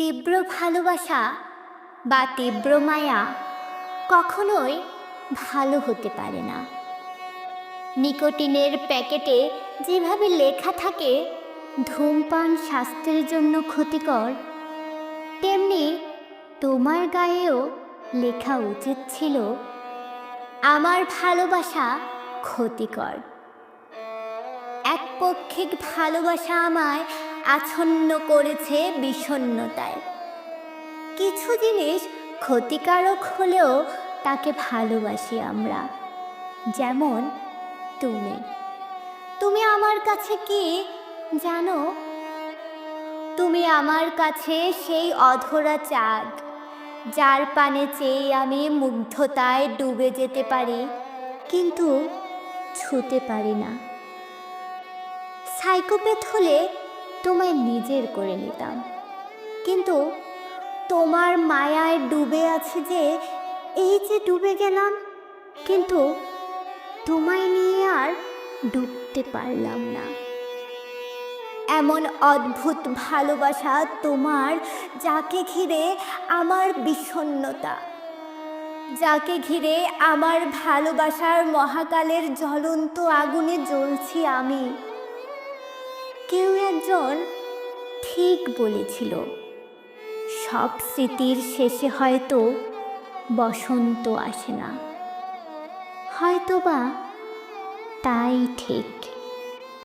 তীব্র ভালোবাসা বা তীব্র মায়া কখনোই ভালো হতে পারে না। নিকোটিনের প্যাকেটে যেভাবে লেখা থাকে, ধূমপান স্বাস্থ্যের জন্য ক্ষতিকর, তেমনি তোমার গায়েও লেখা উচিত ছিল, আমার ভালোবাসা ক্ষতিকর। একপক্ষিক ভালোবাসা আমায় আচ্ছন্ন করেছে বিষণ্ণতায় কিছু জিনিস ক্ষতিকারক হলেও তাকে ভালোবাসি আমরা। যেমন, তুমি। তুমি আমার কাছে কি জানো? তুমি আমার কাছে সেই অধরা চাঁদ, যার পানে চেয়ে আমি মুগ্ধতায় ডুবে যেতে পারি, কিন্তু ছুতে পারি না। সাইকোপ্যাথ হলে তোমায় নিজের করে নিতাম। কিন্তু তোমার মায়ায় ডুবে আছে যে এই যে ডুবে গেলাম, কিন্তু তোমায় নিয়ে আর ডুবতে পারলাম না। এমন অদ্ভুত ভালোবাসা তোমার, যাকে ঘিরে আমার বিষণ্ণতা, যাকে ঘিরে আমার ভালোবাসার মহাকালের জ্বলন্ত আগুনে জ্বলছি আমি। কেউ একজন ঠিক বলেছিল সব স্মৃতির শেষে হয়তো বসন্ত আসে না। হয়তোবা তাই ঠিক।